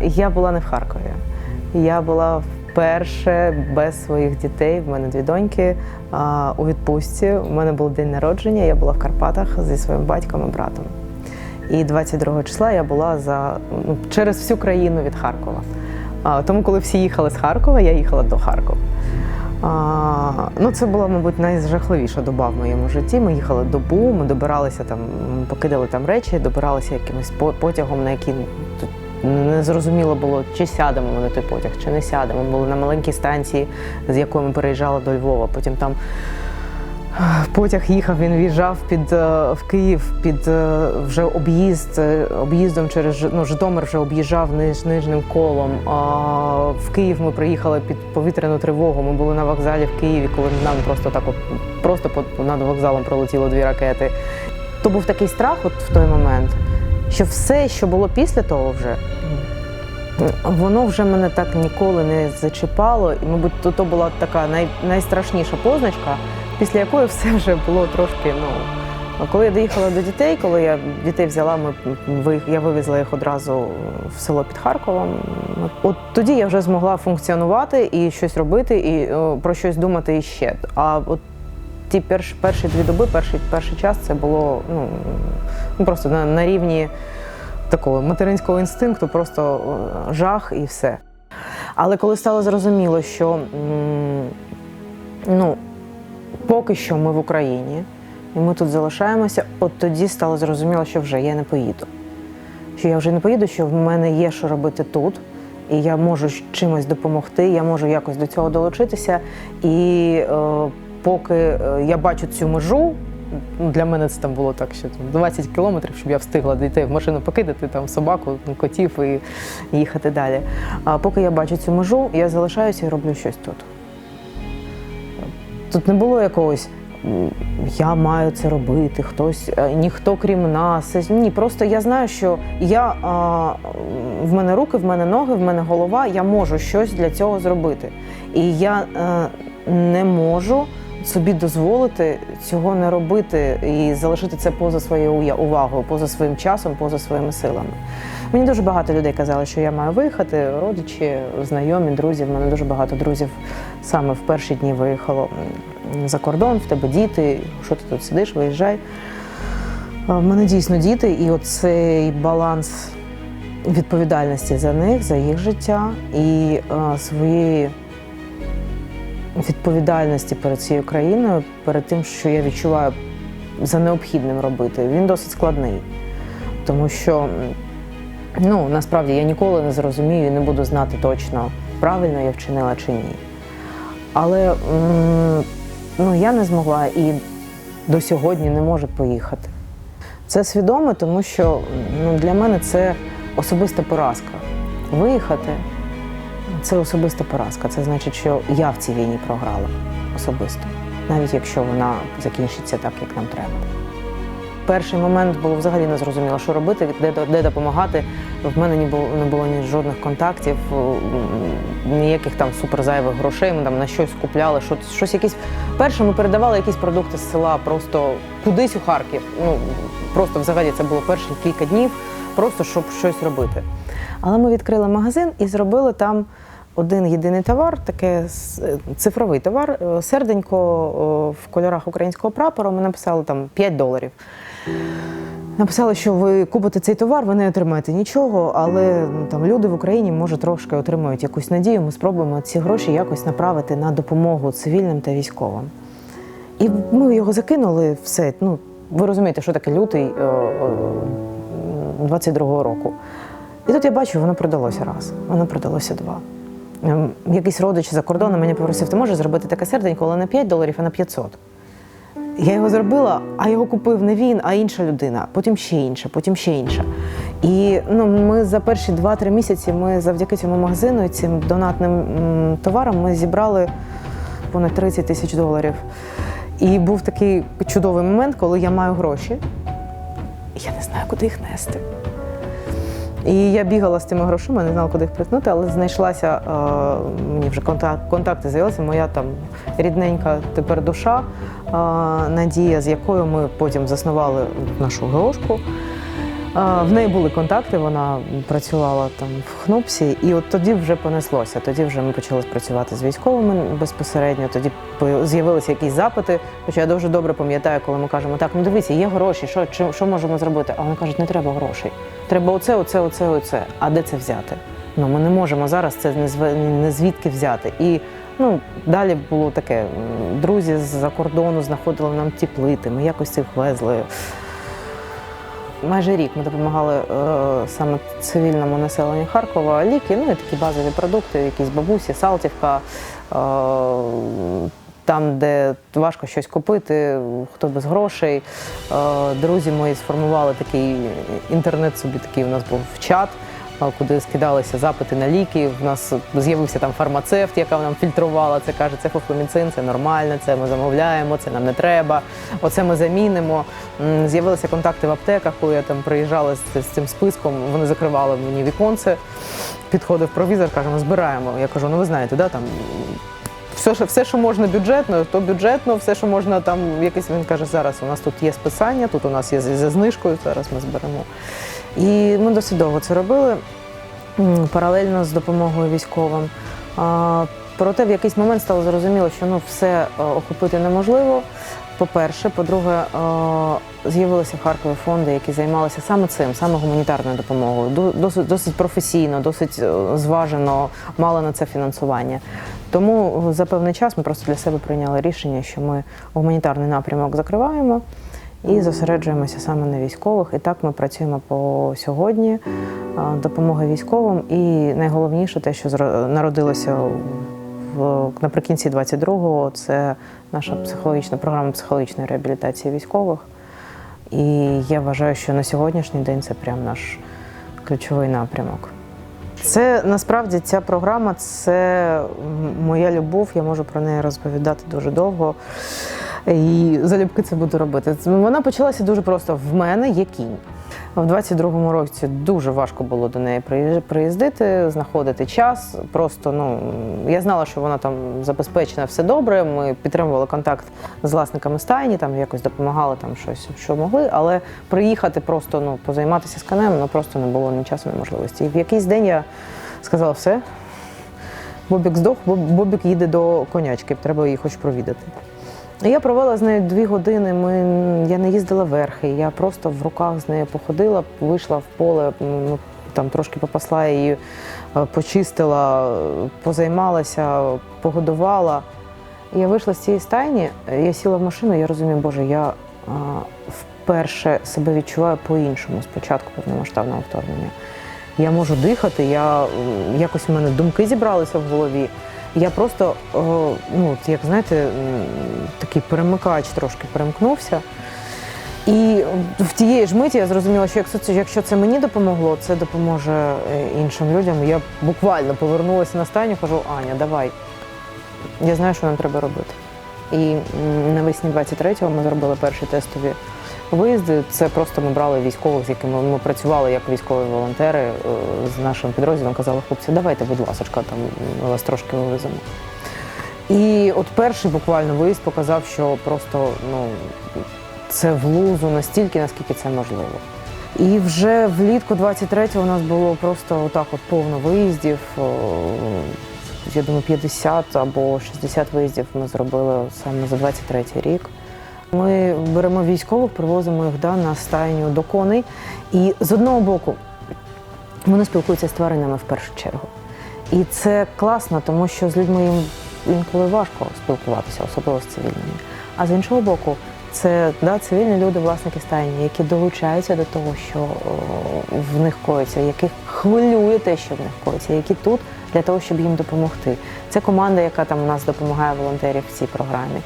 Я була не в Харкові. Я була вперше без своїх дітей. В мене дві доньки у відпустці. У мене був день народження. Я була в Карпатах зі своїм батьком і братом. І 22 числа я була за ну, через всю країну від Харкова. А, тому, коли всі їхали з Харкова, я їхала до Харкова. А, ну, це була, мабуть, найжахливіша доба в моєму житті. Ми їхали добу, ми добиралися там, покидали там речі, добиралися якимось по- потягом, на який тут не зрозуміло було, чи сядемо ми на той потяг, чи не сядемо. Ми були на маленькій станції, з якої ми переїжджали до Львова. Потім там Потяг їхав, він в'їжджав під е, в Київ під е, вже об'їзд е, об'їздом через ну, Житомир вже об'їжджав ниж, нижним колом. А в Київ ми приїхали під повітряну тривогу. Ми були на вокзалі в Києві, коли нам просто так от просто над вокзалом пролетіло дві ракети. То був такий страх, от в той момент, що все, що було після того, вже воно вже мене так ніколи не зачіпало. І, мабуть, то, то була така най, найстрашніша позначка, після якої все вже було трошки. Ну, коли я доїхала до дітей, коли я дітей взяла, ми я вивезла їх одразу в село під Харковом. От тоді я вже змогла функціонувати і щось робити, і про щось думати іще. А от ті перші, перші дві доби, перший, перший час це було ну, ну просто на, на рівні такого материнського інстинкту, просто е, жах і все. Але коли стало зрозуміло, що ну, поки що ми в Україні, і ми тут залишаємося, от тоді стало зрозуміло, що вже я не поїду. Що я вже не поїду, що в мене є що робити тут, і я можу чимось допомогти, я можу якось до цього долучитися. І е, поки е, я бачу цю межу, ну, для мене це там було так, що 20 кілометрів, щоб я встигла дійти в машину покидати, там собаку, котів і їхати далі. А поки я бачу цю межу, я залишаюся і роблю щось тут. Тут не було якогось. Я маю це робити, хтось, е, ніхто крім нас. Ні, просто я знаю, що я а, в мене руки, в мене ноги, в мене голова, я можу щось для цього зробити. І я е, не можу собі дозволити цього не робити і залишити це поза своєю увагою, поза своїм часом, поза своїми силами. Мені дуже багато людей казали, що я маю виїхати. Родичі, знайомі, друзі. В мене дуже багато друзів саме в перші дні виїхало за кордон, в тебе діти. Що ти тут сидиш, виїжджай. В мене дійсно діти, і оцей баланс відповідальності за них, за їх життя і своєї відповідальності перед цією країною, перед тим, що я відчуваю за необхідним робити, він досить складний. Тому що ну, насправді я ніколи не зрозумію і не буду знати точно, правильно я вчинила чи ні. Але ну, я не змогла і до сьогодні не можу поїхати. Це свідомо, тому що ну, для мене це особиста поразка. Виїхати це особиста поразка. Це значить, що я в цій війні програла особисто, навіть якщо вона закінчиться так, як нам треба. Перший момент було взагалі не зрозуміло, що робити, де, де допомагати. В мене не було, не було ні жодних контактів, ніяких там суперзайвих грошей. Ми там на щось купляли, щось, щось якісь. Перше ми передавали якісь продукти з села просто кудись у Харків. Ну просто взагалі це було перші кілька днів, просто щоб щось робити. Але ми відкрили магазин і зробили там один єдиний товар, таке цифровий товар, е, серденько в кольорах українського прапора. Ми написали там 5 доларів. Написали, що ви купите цей товар, ви не отримаєте нічого, але ну, там люди в Україні може трошки отримають якусь надію. Ми спробуємо ці гроші якось направити на допомогу цивільним та військовим. І ми його закинули все. Ну, ви розумієте, що таке лютий е, е, 22-го року. І тут я бачу, воно продалося раз, воно продалося два. Ем, Якийсь родич за кордоном мене попросив, ти можеш зробити таке серденько, але не 5 доларів, а на 500. Я його зробила, а його купив не він, а інша людина, потім ще інша, потім ще інша. І ну, ми за перші 2-3 місяці ми завдяки цьому магазину і цим донатним товарам ми зібрали понад 30 тисяч доларів. І був такий чудовий момент, коли я маю гроші, і я не знаю, куди їх нести. І я бігала з цими грошима, не знала, куди їх притнути, але знайшлася е, мені вже контакт, контакти з'явилися. Моя там рідненька тепер душа е, Надія, з якою ми потім заснували нашу ГОшку. В неї були контакти, вона працювала там в ХНУПСі, і от тоді вже понеслося. Тоді вже ми почали працювати з військовими безпосередньо. Тоді з'явилися якісь запити. Хоча я дуже добре пам'ятаю, коли ми кажемо, так, ну дивіться, є гроші, що, чи- що можемо зробити? А вони кажуть, не треба грошей. Треба оце, оце, оце, оце. А де це взяти? Ну ми не можемо зараз це не зв- звідки взяти. І ну далі було таке. Друзі з-за кордону знаходили нам ті плити, ми якось їх везли. Майже рік ми допомагали е, саме цивільному населенню Харкова. Ліки, ну і такі базові продукти, якісь бабусі, Салтівка. Е, там, де важко щось купити, хто без грошей. Е, друзі мої сформували такий інтернет собі такий у нас був чат. Куди скидалися запити на ліки. В нас з'явився там фармацевт, яка нам фільтрувала. Це каже, це фуфломіцин, це нормально, це ми замовляємо, це нам не треба. Оце ми замінимо. З'явилися контакти в аптеках, коли я там приїжджала з, з цим списком. Вони закривали мені віконце. Підходив провізор, каже, ну збираємо. Я кажу, ну ви знаєте, да, там все, що- все, що можна бюджетно, то бюджетно, все, що можна там якось. Він каже, зараз у нас тут є списання, тут у нас є зі знижкою, зараз ми зберемо. І ми досить довго це робили паралельно з допомогою військовим. Проте в якийсь момент стало зрозуміло, що ну все е, охопити неможливо. По-перше, по-друге, е, з'явилися в Харкові фонди, які займалися саме цим, саме гуманітарною допомогою. Досить, досить професійно, досить е, зважено мали на це фінансування. Тому за певний час ми просто для себе прийняли рішення, що ми гуманітарний напрямок закриваємо і зосереджуємося саме на військових. І так ми працюємо по сьогодні. Е, Допомога військовим. І найголовніше те, що народилося в наприкінці 22-го, це наша психологічна програма психологічної реабілітації військових. І я вважаю, що на сьогоднішній день це прям наш ключовий напрямок. Це насправді ця програма це моя любов. Я можу про неї розповідати дуже довго. І залюбки це буду робити. Вона почалася дуже просто. В мене є кінь. В 22-му році дуже важко було до неї приїздити, знаходити час. Просто ну я знала, що вона там забезпечена все добре. Ми підтримували контакт з власниками стайні, там якось допомагали там щось, що могли. Але приїхати просто ну позайматися з конем ну просто не було ні часу, ні можливості. І в якийсь день я сказала, все. Бобік здох, Боб- Бобік їде до конячки, треба її хоч провідати. Я провела з нею дві години. Ми, я не їздила верхи, я просто в руках з нею походила, вийшла в поле, там трошки попасла її, е, почистила, е, позаймалася, погодувала. Я вийшла з цієї стайні, е, я сіла в машину, я розумію, боже, я а, вперше себе відчуваю по-іншому з початку повномасштабного вторгнення. Я можу дихати, я якось в мене думки зібралися в голові. Я просто, е, ну, як знаєте, такий перемикач трошки перемкнувся. І в тієї ж миті я зрозуміла, що якщо це, якщо це мені допомогло, це допоможе е, іншим людям. Я буквально повернулася на стайню, кажу, Аня, давай. Я знаю, що нам треба робити. І навесні 23-го ми зробили перші тестові виїзди. Це просто ми брали військових, з якими ми працювали як військові волонтери е, з нашим підрозділом. Казали, хлопці, давайте, будь ласка, там ми вас трошки вивеземо. І от перший буквально виїзд показав, що просто ну, це в лузу настільки, наскільки це можливо. І вже влітку 23-го у нас було просто отак от повно виїздів. Я думаю, 50 або 60 виїздів ми зробили саме за 23-й рік. Ми беремо військових, привозимо їх да, на стайню до коней. І з одного боку вони спілкуються з тваринами в першу чергу. І це класно, тому що з людьми їм інколи важко спілкуватися, особливо з цивільними. А з іншого боку, це да, цивільні люди, власники стайні, які долучаються до того, що о, в них коїться, яких хвилює те, що в них коїться, які тут для того, щоб їм допомогти. Це команда, яка там у нас допомагає волонтерів в цій програмі.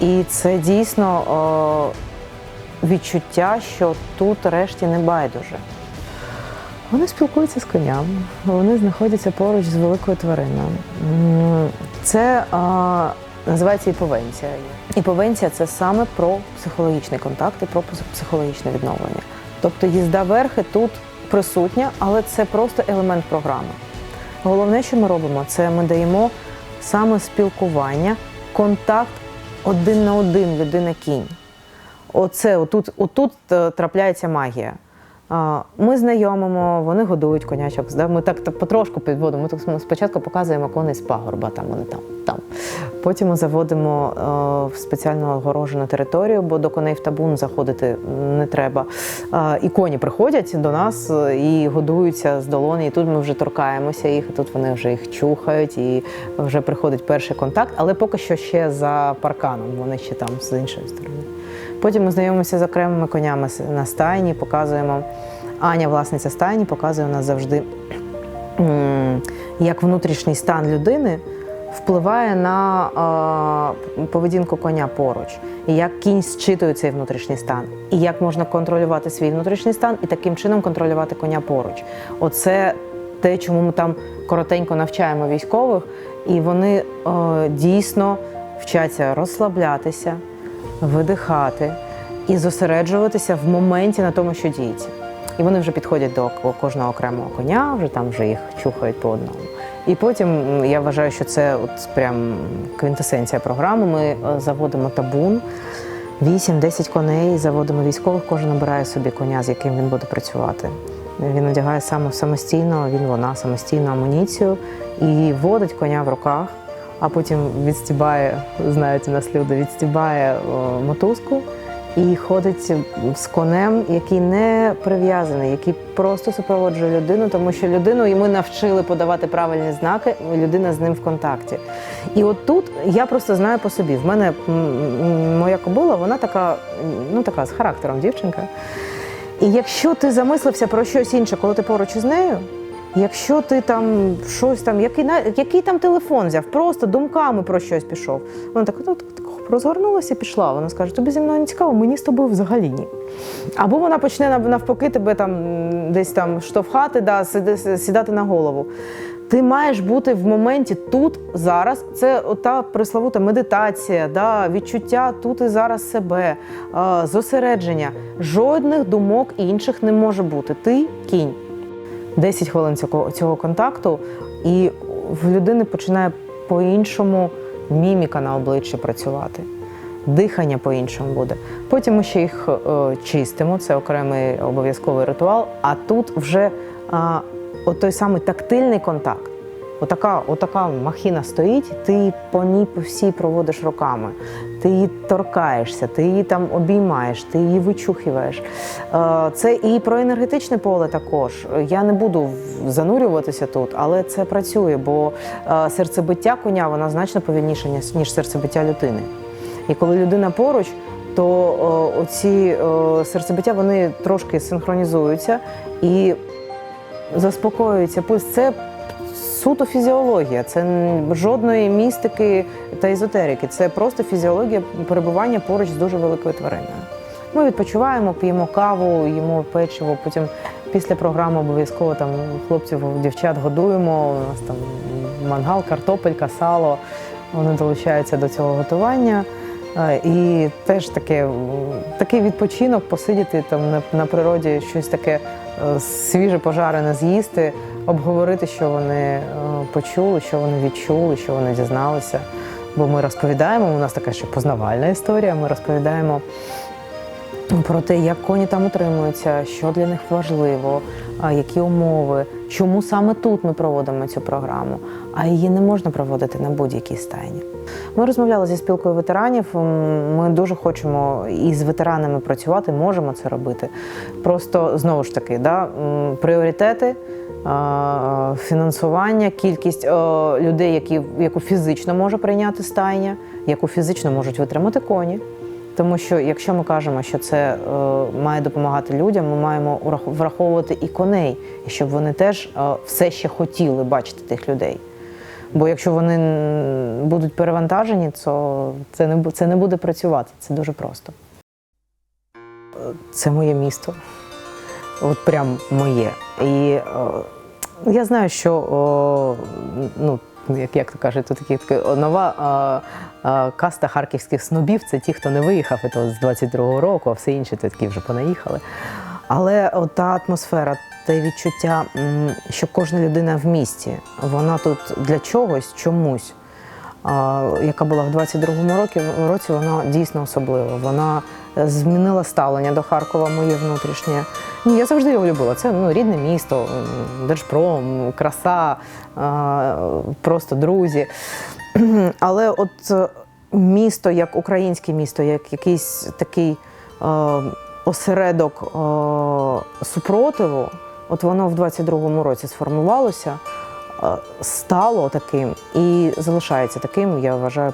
І це дійсно о, відчуття, що тут решті не байдуже. Вони спілкуються з конями, вони знаходяться поруч з великою твариною. Це а, називається іповенція. Іповенція це саме про психологічний контакт і про психологічне відновлення. Тобто їзда верхи тут присутня, але це просто елемент програми. Головне, що ми робимо, це ми даємо саме спілкування, контакт один на один людина-кінь. Оце отут, отут е, трапляється магія. Ми знайомимо, вони годують конячок. да, Ми так, так потрошку підводимо. Ми так спочатку показуємо коней з пагорба, там вони там. там. Потім заводимо е, в спеціально огорожену територію, бо до коней в табун заходити не треба. І коні приходять до нас е, і годуються з долони. І тут ми вже торкаємося їх, і тут вони вже їх чухають, і вже приходить перший контакт, але поки що ще за парканом, вони ще там з іншої сторони. Потім ми знайомимося з окремими конями на стайні, показуємо. Аня, власниця стайні, показує у нас завжди, як внутрішній стан людини впливає на поведінку коня поруч, і як кінь зчитує цей внутрішній стан, і як можна контролювати свій внутрішній стан і таким чином контролювати коня поруч. Оце те, чому ми там коротенько навчаємо військових, і вони е, дійсно вчаться розслаблятися, видихати і зосереджуватися в моменті на тому, що діється. І вони вже підходять до кожного окремого коня, вже там вже їх чухають по одному. І потім я вважаю, що це от прям квінтесенція програми. Ми е, заводимо табун, 8-10 коней, заводимо військових, кожен обирає собі коня, з яким він буде працювати. Він одягає саме самостійно, він вона самостійно амуніцію і водить коня в руках, а потім відстібає, знаєте, нас люди, відстібає о, мотузку і ходить з конем, який не прив'язаний, який просто супроводжує людину, тому що людину і ми навчили подавати правильні знаки, людина з ним в контакті. І от тут я просто знаю по собі. В мене моя кобила, вона така, ну така з характером дівчинка. І якщо ти замислився про щось інше, коли ти поруч із нею, якщо ти там щось там, який, на- який там телефон взяв, просто думками про щось пішов, вона так, так, так розгорнулася пішла. Вона скаже, тобі зі мною не цікаво, мені з тобою взагалі ні. Або вона почне нав- навпаки тебе там десь там штовхати, да, сідати на голову. Ти маєш бути в моменті тут, зараз. Це та пресловута медитація, да, відчуття тут і зараз себе, зосередження. Жодних думок інших не може бути. Ти кінь. 10 хвилин цього, цього контакту, і в людини починає по-іншому міміка на обличчі працювати. Дихання по-іншому буде. Потім ми ще їх е, чистимо, це окремий обов'язковий ритуал. А тут вже е, от той самий тактильний контакт. Отака, отака махіна стоїть, ти по ній по всій проводиш руками, ти її торкаєшся, ти її там обіймаєш, ти її вичухуєш. Е, Це і про енергетичне поле також. Я не буду занурюватися тут, але це працює, бо е, серцебиття коня вона значно повільніше, ніж- серцебиття людини. І коли людина поруч, то о, оці серцебиття вони трошки синхронізуються і заспокоюються. Пульс це суто фізіологія, це жодної містики та езотерики. Це просто фізіологія перебування поруч з дуже великою твариною. Ми відпочиваємо, п'ємо каву, їмо печиво. Потім після програми обов'язково там хлопців, дівчат годуємо. У нас там мангал, картопелька, сало. Вони долучаються до цього готування. І теж таке, такий відпочинок посидіти там на, на природі, щось таке е, свіже пожарене з'їсти, обговорити, що вони е, почули, що вони відчули, що вони дізналися. Бо ми розповідаємо, у нас така ще познавальна історія. Ми розповідаємо про те, як коні там утримуються, що для них важливо, які умови, чому саме тут ми проводимо цю програму, а її не можна проводити на будь-якій стайні. Ми розмовляли зі спілкою ветеранів. Ми дуже хочемо і з ветеранами працювати, можемо це робити. Просто знову ж таки, да, пріоритети. Фінансування, кількість людей, які, яку фізично може прийняти стайня, яку фізично можуть витримати коні. Тому що якщо ми кажемо, що це е, має допомагати людям, ми маємо враховувати і коней, щоб вони теж е, все ще хотіли бачити тих людей. Бо якщо вони будуть перевантажені, то це не, це не буде працювати. Це дуже просто. Це моє місто. От прям моє. І е, я знаю, що о, ну, як, як то кажуть, то такі, такі нова е, е, каста харківських снобів це ті, хто не виїхав і то з 22-го року, а все інше то такі вже понаїхали. Але от та атмосфера, те відчуття, що кожна людина в місті, вона тут для чогось, чомусь. яка була в 22-му році, році, вона дійсно особлива. Вона е, змінила ставлення до Харкова моє внутрішнє. Ні, я завжди його любила. Це ну, рідне місто, Держпром, краса, просто друзі. Але от е, місто, як українське місто, як якийсь такий е, осередок е, супротиву, от воно в 22-му році сформувалося, е, стало таким і залишається таким, я вважаю,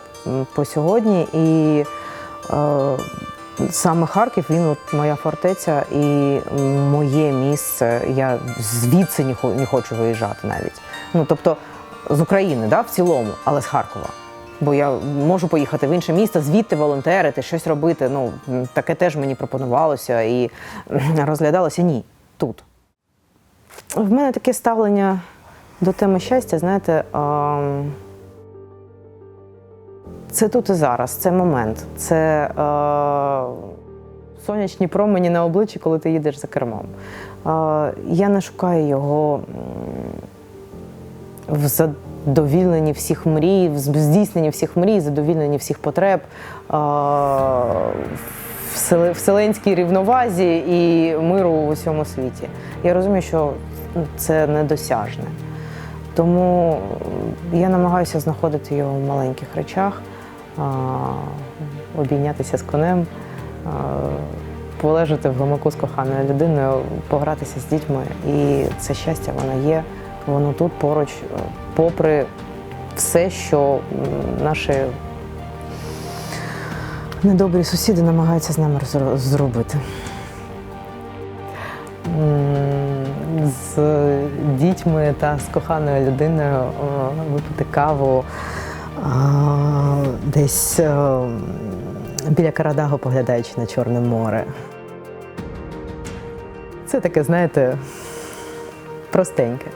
по сьогодні. І е, саме Харків, він от моя фортеця і моє місце. Я звідси не хо- хочу виїжджати навіть. Ну тобто з України, да, в цілому, але з Харкова. Бо я можу поїхати в інше місто, звідти волонтерити, щось робити. Ну, таке теж мені пропонувалося і розглядалося. Ні, тут. В мене таке ставлення до теми щастя, знаєте, ем, це тут і зараз, це момент. Це е, сонячні промені на обличчі, коли ти їдеш за кермом. Е, я не шукаю його в задовільненні всіх мрій, в здійсненні всіх мрій, задовільненні всіх потреб, е, вселенській рівновазі і миру в усьому світі. Я розумію, що це недосяжне. Тому я намагаюся знаходити його в маленьких речах, обійнятися з конем, полежати в гамаку з коханою людиною, погратися з дітьми. І це щастя, воно є, воно тут поруч, попри все, що наші недобрі сусіди намагаються з нами зробити. З дітьми та з коханою людиною випити каву десь е, біля Карадагу, поглядаючи на Чорне море. Це таке, знаєте, простеньке.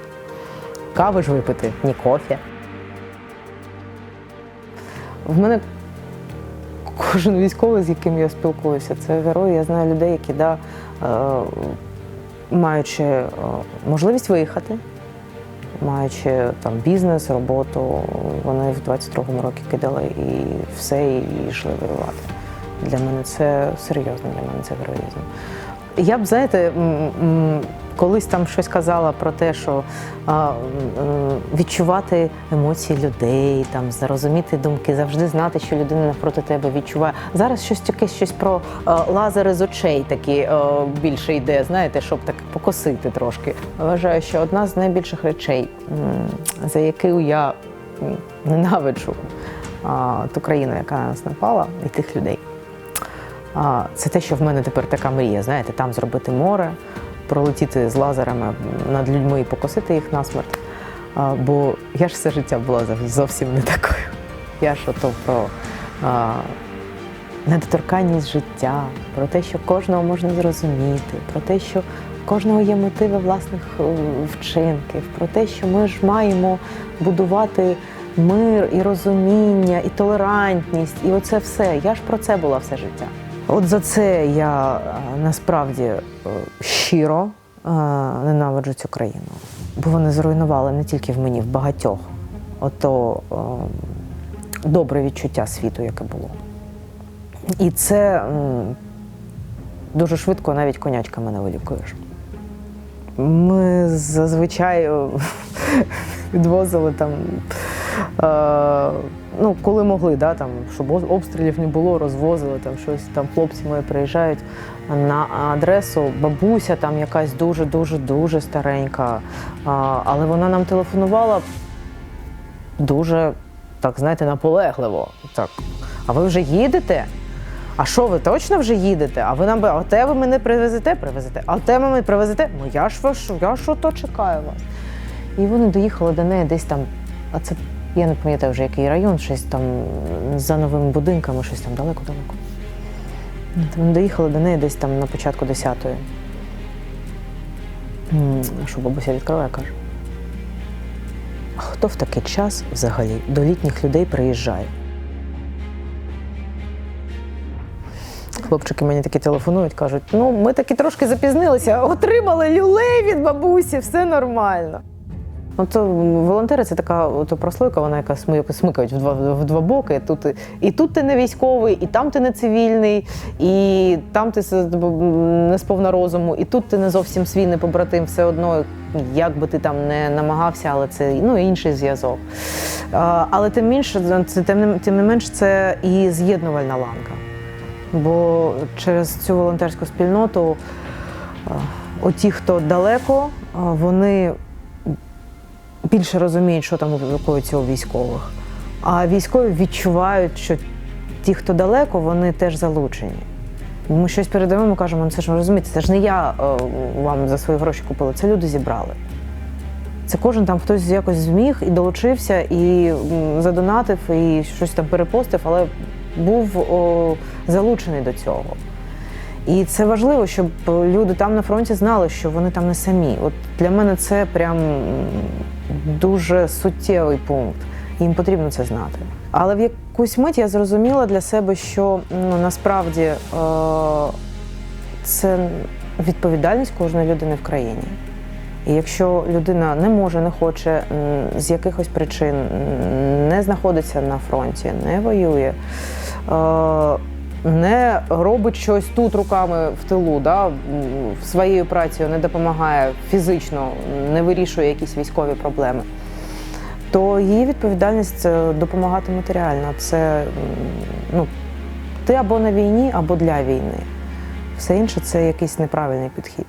Кави ж випити, ні кофе. В мене кожен військовий, з яким я спілкуюся, це герої. Я знаю людей, які да, е, маючи е, можливість виїхати, маючи там бізнес, роботу, вони в 22-му році кидали і все, і йшли воювати. Для мене це серйозно, для мене це героїзм. Я б, знаєте, колись там щось казала про те, що а, відчувати емоції людей, там зрозуміти думки, завжди знати, що людина навпроти тебе відчуває. Зараз щось таке, щось про а, лазери з очей такі а, більше йде, знаєте, щоб так покосити трошки. Вважаю, що одна з найбільших речей, за яку я ненавиджу а, ту країну, яка на нас напала, і тих людей. А, Це те, що в мене тепер така мрія, знаєте, там зробити море, пролетіти з лазерами над людьми і покосити їх насмерть. А, Бо я ж все життя була зовсім не такою. Я ж ото про а, недоторканність життя, про те, що кожного можна зрозуміти, про те, що в кожного є мотиви власних е, вчинків, про те, що ми ж маємо будувати мир і розуміння, і толерантність, і оце все. Я ж про це була все життя. От за це я е, насправді е, щиро е, ненавиджу цю країну. Бо вони зруйнували не тільки в мені, в багатьох. Ото добре відчуття світу, яке було. І це дуже швидко навіть конячками не вилікуєш. Ми зазвичай відвозили там, ну, коли могли, да, там, щоб обстрілів не було, розвозили там щось. Там хлопці мої приїжджають на адресу, бабуся там якась дуже-дуже дуже старенька. А, але вона нам телефонувала дуже, так, знаєте, наполегливо. Так. А ви вже їдете? А що ви точно вже їдете? А ви нам а те ви мене привезете? Привезете. А те ви мене привезете? Ну я ж я ж ото чекаю вас. І вони доїхали до неї десь там, а це я не пам'ятаю вже який район, щось там за новими будинками, щось там далеко-далеко. Вони доїхали до неї десь там на початку 10-ї. Що бабуся відкриває, каже. А хто в такий час взагалі до літніх людей приїжджає? Хлопчики мені такі телефонують, кажуть: ну, ми таки трошки запізнилися, отримали люлей від бабусі, все нормально. Ну, то волонтери це така от прослойка, вона яка смик- смикають в два, в два боки. Тут, і тут ти не військовий, і там ти не цивільний, і там ти не сповна розуму, і тут ти не зовсім свій не побратим, все одно, як би ти там не намагався, але це ну, інший зв'язок. Але тим менше, це тим тим не менш, це і з'єднувальна ланка. Бо через цю волонтерську спільноту оті, хто далеко, вони більше розуміють, що там коїться у військових. А військові відчувають, що ті, хто далеко, вони теж залучені. Ми щось передаємо, кажемо, ну це ж ви розумієте, це ж не я е, вам за свої гроші купила, це люди зібрали. Це кожен там хтось якось зміг і долучився, і задонатив, і щось там перепостив, але був о, залучений до цього. І це важливо, щоб люди там на фронті знали, що вони там не самі. От для мене це прям дуже суттєвий пункт. Їм потрібно це знати. Але в якусь мить я зрозуміла для себе, що ну, насправді е, це відповідальність кожної людини в країні. І якщо людина не може, не хоче з якихось причин не знаходиться на фронті, не воює, е, не робить щось тут руками в тилу, да, своєю працею не допомагає фізично, не вирішує якісь військові проблеми, то її відповідальність це допомагати матеріально. Це ну, ти або на війні, або для війни. Все інше це якийсь неправильний підхід.